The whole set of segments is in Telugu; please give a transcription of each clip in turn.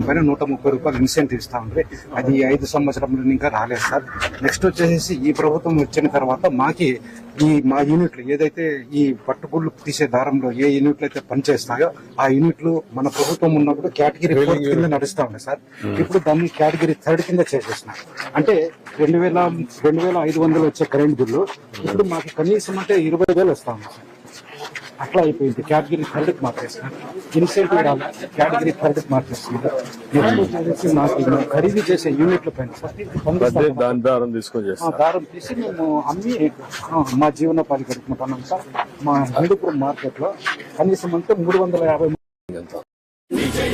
పైన నూట ముప్పై రూపాయలు ఇన్సెంటివ్ ఇస్తా ఉంది అది ఐదు సంవత్సరంలో ఇంకా రాలేదు సార్. నెక్స్ట్ వచ్చేసి ఈ ప్రభుత్వం వచ్చిన తర్వాత మాకి ఈ మా యూనిట్లు ఏదైతే ఈ పట్టుగుళ్ళు తీసే దారంలో ఏ యూనిట్లు అయితే పనిచేస్తాయో ఆ యూనిట్లు మన ప్రభుత్వం ఉన్నప్పుడు కేటగిరీ ఫోర్త్ కింద నడుస్తా ఉన్నాయి సార్. ఇప్పుడు దాన్ని కేటగిరీ థర్డ్ కింద చేసేసిన. అంటే రెండు వేల రెండు వేల ఐదు వందలు వచ్చే కరెంట్ బిల్లు ఇప్పుడు మాకు కనీసం అంటే ఇరవై వేలు వస్తా ఉంది సార్. అట్లా అయిపోయింది. కేటగిరీ థర్డ్కి మార్చేస్తున్నారు ఇన్సెంటివ్ రాలి కేటగిరీ థర్డ్కి మార్చేస్తున్నారు నెక్స్ట్ నాకు ఖరీదు చేసే యూనిట్ల పైన దారం తీసుకొని తీసి మేము అమ్మి మా జీవనోపాధి గడుపుకుంటున్నాం సార్. మా హిందూపురం మార్కెట్లో కనీసం అంటే మూడు వందల యాభై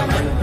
Rajaman